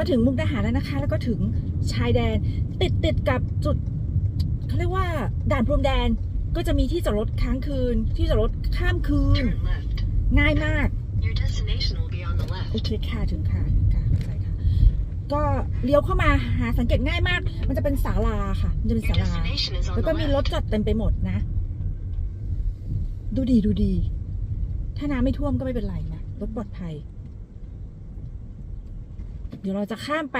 มาถึงมุกดาหารแล้วนะคะ แล้วก็ถึงชายแดน ติดติดกับจุดเขาเรียกว่าด่านพรมแดนก็จะมีที่จอดรถค้างคืน ที่จอดรถข้ามคืน Turn left. ง่ายมาก Your destination will be on the โอ left. เคค่ะถึงค่ะถึงค่ะใช่ค่ะ ก็เลี้ยวเข้ามาหาสังเกตง่ายมาก มันจะเป็นศาลาค่ะมันจะเป็น Your ศาลา destination is on แล้ว the ก็มีรถ left. จอดเต็มไปหมดนะ ดูดีดูดี ถ้าน้ำไม่ท่วมก็ไม่เป็นไรนะรถปลอดภัย เดี๋ยวเราจะข้ามไป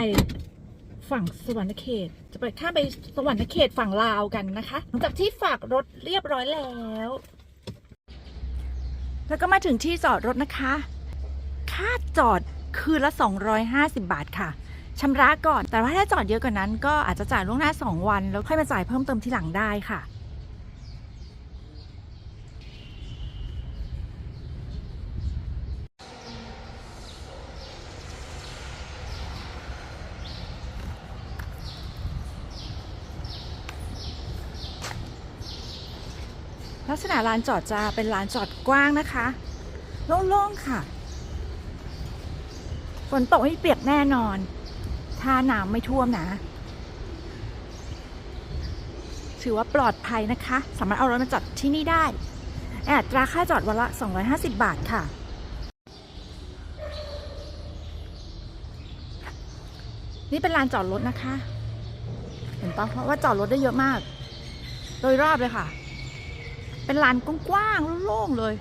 ฝั่งสวรรณเขต จะไปข้ามไปสวรรณเขตฝั่งลาวกันนะคะ หลังจากที่ฝากรถเรียบร้อยแล้ว แล้วก็มาถึงที่จอดรถนะคะ ค่าจอดคืนละ 250 บาทค่ะชำระก่อน แต่ว่าถ้าจอดเยอะกว่านั้นก็อาจจะจ่ายล่วงหน้า 2 วัน แล้วค่อยมาจ่ายเพิ่มเติมทีหลังได้ค่ะ ลักษณะลานจอดจะเป็นลานจอดกว้างนะคะ โล่งๆค่ะ ฝนตกไม่เปียกแน่นอน ถ้าน้ำไม่ท่วมนะ ถือว่าปลอดภัยนะคะ สามารถเอารถมาจอดที่นี่ได้อัตราค่าจอดวันละ 250 บาทค่ะ นี่เป็นลานจอดรถนะคะ เห็นปะเพราะว่าจอดรถได้เยอะมาก โดยรอบเลยค่ะ เป็นลานกว้างๆโล่งๆเลย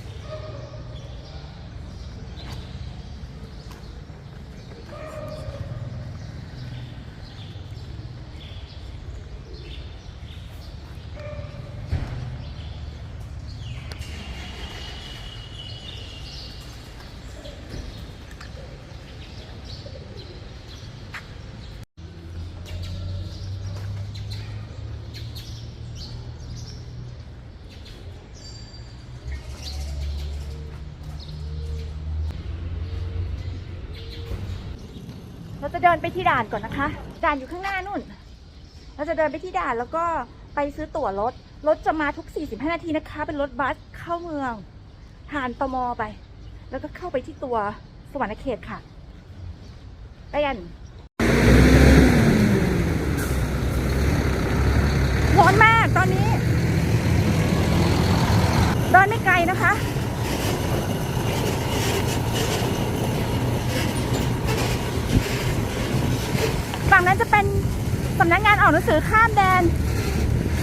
เราจะเดินไปที่ด่านก่อนนะคะ ด่านอยู่ข้างหน้านู่น เราจะเดินไปที่ด่านแล้วก็ไปซื้อตั๋วรถ รถจะมาทุก 45 นาทีนะคะ เป็นรถบัสเข้าเมืองผ่านตมไป แล้วก็เข้าไปที่ตัวสวรรณเขตค่ะไปกันร้อนมากตอนนี้ เดินไม่ไกลนะคะ ฝั่ งนั้นจะเป็นสำนักงานออกหนังสือข้ามแดน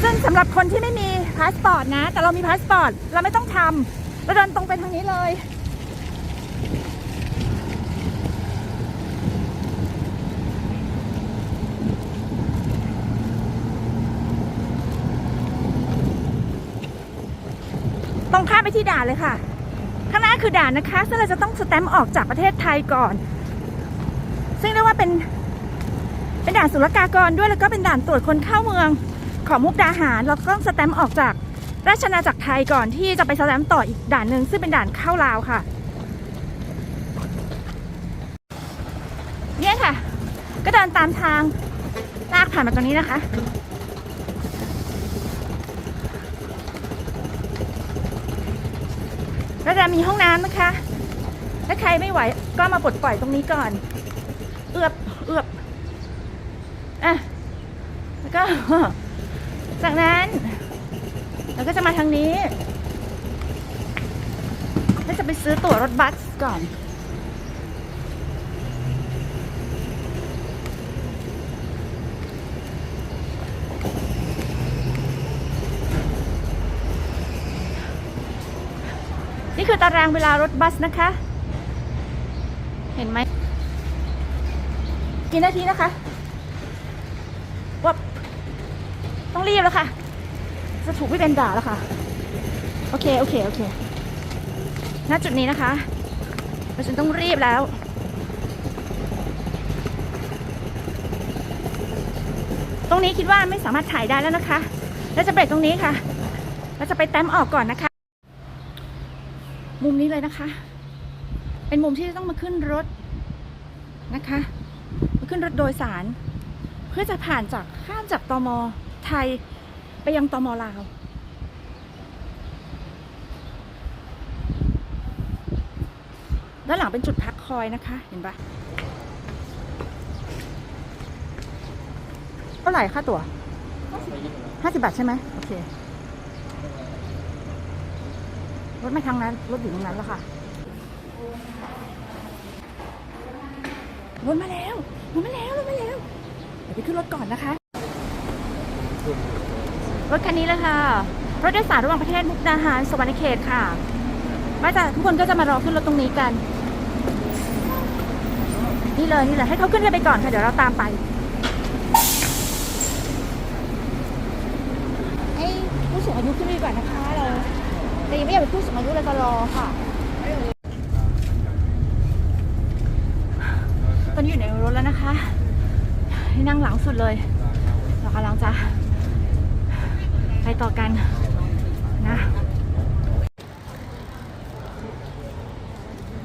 ซึ่งสำหรับคนที่ไม่มีพาสปอร์ตนะ แต่เรามีพาสปอร์ตเราไม่ต้องทำเราเดินตรงไปทางนี้เลย ตรงข้ามไปที่ด่านเลยค่ะ ข้างหน้าคือด่านนะคะ ซึ่งเราจะต้องสแตมป์ออกจากประเทศไทยก่อน ซึ่งเรียกว่าเป็น เป็นด่านศุลกากรด้วยแล้วก็เป็นด่านตรวจคนเข้าเมืองของมุกดาหารเราก็ต้องสแตมป์ออกจากราชอาจักรไทยก่อนที่จะไปสแตมป์ต่ออีกด่านหนึ่งซึ่งเป็นด่านเข้าลาวค่ะ เนี่ยค่ะ ก็เดินตามทางลากผ่านมาตรงนี้นะคะก็จะมีห้องน้ำนะคะ ถ้าใครไม่ไหวก็มาปลดปล่อยตรงนี้ก่อน เอือบเอือบอะแล้ว ก็ จากนั้นเราก็จะมาทางนี้แล้วจะไปซื้อตั๋วรถบัสก่อนนี่คือตารางเวลารถบัสนะคะ เห็นไหม กี่นาทีนะคะวับ ต้องรีบแล้วค่ะ จะถูกพี่เบนด่าแล้วค่ะ โอเค โอเค โอเค ณ จุดนี้นะคะเราฉันต้องรีบแล้ว ตรงนี้คิดว่าไม่สามารถถ่ายได้แล้วนะคะ แล้วจะเบรกตรงนี้ค่ะ เราจะไปแต้มออกก่อนนะคะ มุมนี้เลยนะคะ เป็นมุมที่จะต้องมาขึ้นรถนะคะ มาขึ้นรถโดยสาร เพื่อจะผ่านจากข้ามจากตม ไทยไปยังตมลาว ด้านหลังเป็นจุดพักคอยนะคะ เห็นปะท่าไหร่ค่าตั๋วห้าสิบบาทใช่ไหมโอเค รถไม่ทางนั้น รถอยู่ตรงนั้นแล้วค่ะรถมาแล้วรถมาแล้วรถมาแล้ว เดี๋ยวไปขึ้นรถก่อนนะคะ รถคันนี้เลยค่ะ รถโดยสารระหว่างประเทศมุกดาหารสวรรณเขตค่ะ มาจากทุกคนก็จะมารอขึ้นรถตรงนี้กัน นี่เลยนี่เลยให้เขาขึ้นกันไปก่อนค่ะ เดี๋ยวเราตามไปให้ผู้สูงอายุขึ้นไปก่อนนะคะเราแต่ยังไม่อยากเป็นผู้สูงอายุเราจะรอค่ะตอนนี้อยู่ในรถแล้วนะคะให้นั่งหลังสุดเลย เรากำลังจะ ไปต่อกันนะ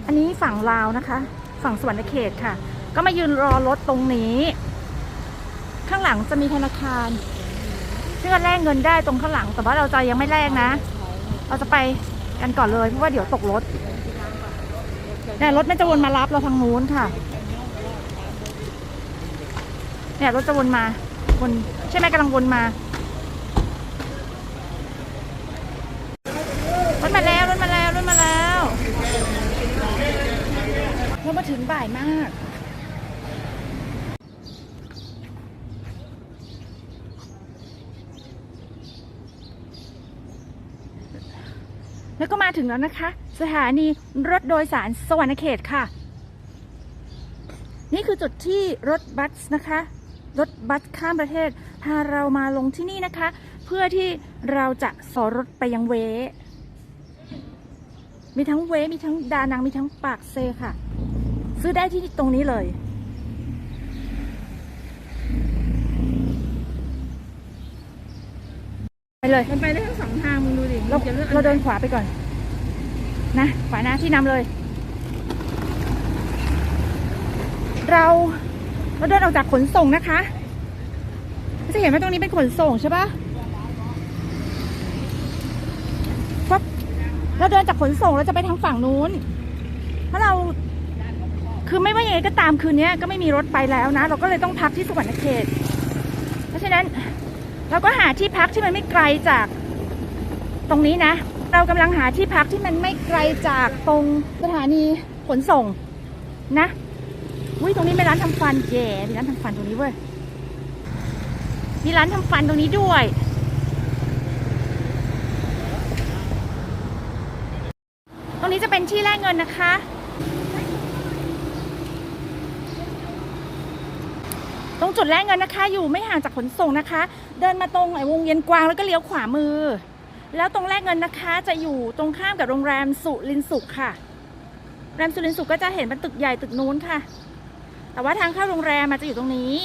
อันนี้ฝั่งลาวนะคะ ฝั่งสวรรณเขตค่ะ ก็มายืนรอรถตรงนี้ ข้างหลังจะมีธนาคารซึ่งแลกเงินได้ตรงข้างหลัง แต่ว่าเราจะยังไม่แลกนะ เราจะไปกันก่อนเลยเพราะว่าเดี๋ยวตกรถเนี่ยรถมันจะวนมารับเราทางนู้นค่ะ เนี่ยรถจะวนมาวนใช่ไหมกำลังวนมา รถมาแล้วรถมาแล้วรถมาแล้ว เรามาถึงบ่ายมาก แล้วก็มาถึงแล้วนะคะ สถานีรถโดยสารสวรรณเขตค่ะ นี่คือจุดที่รถบัสนะคะ รถบัสข้ามประเทศ พาเรามาลงที่นี่นะคะ เพื่อที่เราจะสอรถไปยังเวมีทั้งเวมีทั้งดานังมีทั้งปากเซค่ะ ซื้อได้ที่ตรงนี้เลย ไปเลย มันไปได้ทั้งสองทางมึงดูดิเรามึงจะเลือกอันเราไหนเดินขวาไปก่อน นะ ขวานะที่นำเลย เราเราเดินออกจากขนส่งนะคะจะเห็นว่าตรงนี้เป็นขนส่งใช่ปะปั๊บเราเดินจากขนส่งเราจะไปทางฝั่งนู้นเพราะเรา คือไม่ว่ายังไงก็ตามคืนนี้ก็ไม่มีรถไปแล้วนะ เราก็เลยต้องพักที่สุวรรณเขต เพราะฉะนั้นเราก็หาที่พักที่มันไม่ไกลจากตรงนี้นะ เรากำลังหาที่พักที่มันไม่ไกลจากตรงสถานีขนส่งนะอุ้ยตรงนี้มีร้านทำฟันแย่มีร้านทำฟันตรงนี้เว้ยมีร้านทำฟันตรงนี้ด้วยตรงนี้จะเป็นที่แลกเงินนะคะ รงจุดแลกเงินนะคะ อยู่ไม่ห่างจากขนส่งนะคะ เดินมาตรงไอ้วงเวียนกวางแล้วก็เลี้ยวขวามือ แล้วตรงแรกเงินนะคะจะอยู่ตรงข้ามกับโรงแรมสุรินสุขค่ะโรงแรมสุรินสุขก็จะเห็นเป็นตึกใหญ่ตึกนู้นค่ะ แต่ว่าทางเข้าโรงแรมมันจะอยู่ตรงนี้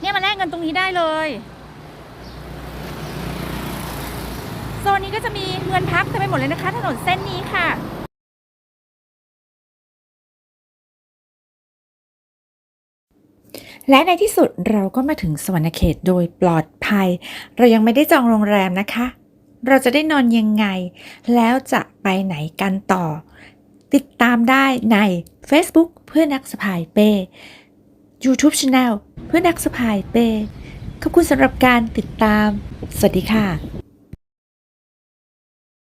เนี่ยมาแลกเงินตรงนี้ได้เลยโซนนี้ก็จะมีเงินพักเต็มไปหมดเลยนะคะ ถนนเส้นนี้ค่ะ และในที่สุดเราก็มาถึงสวรรณเขตโดยปลอดภัย เรายังไม่ได้จองโรงแรมนะคะ เราจะได้นอนยังไง แล้วจะไปไหนกันต่อ ติดตามได้ใน Facebook เพื่อนนักสะพายเป้ YouTube Channel เพื่อนนักสะพายเป้ ขอบคุณสำหรับการติดตาม สวัสดีค่ะ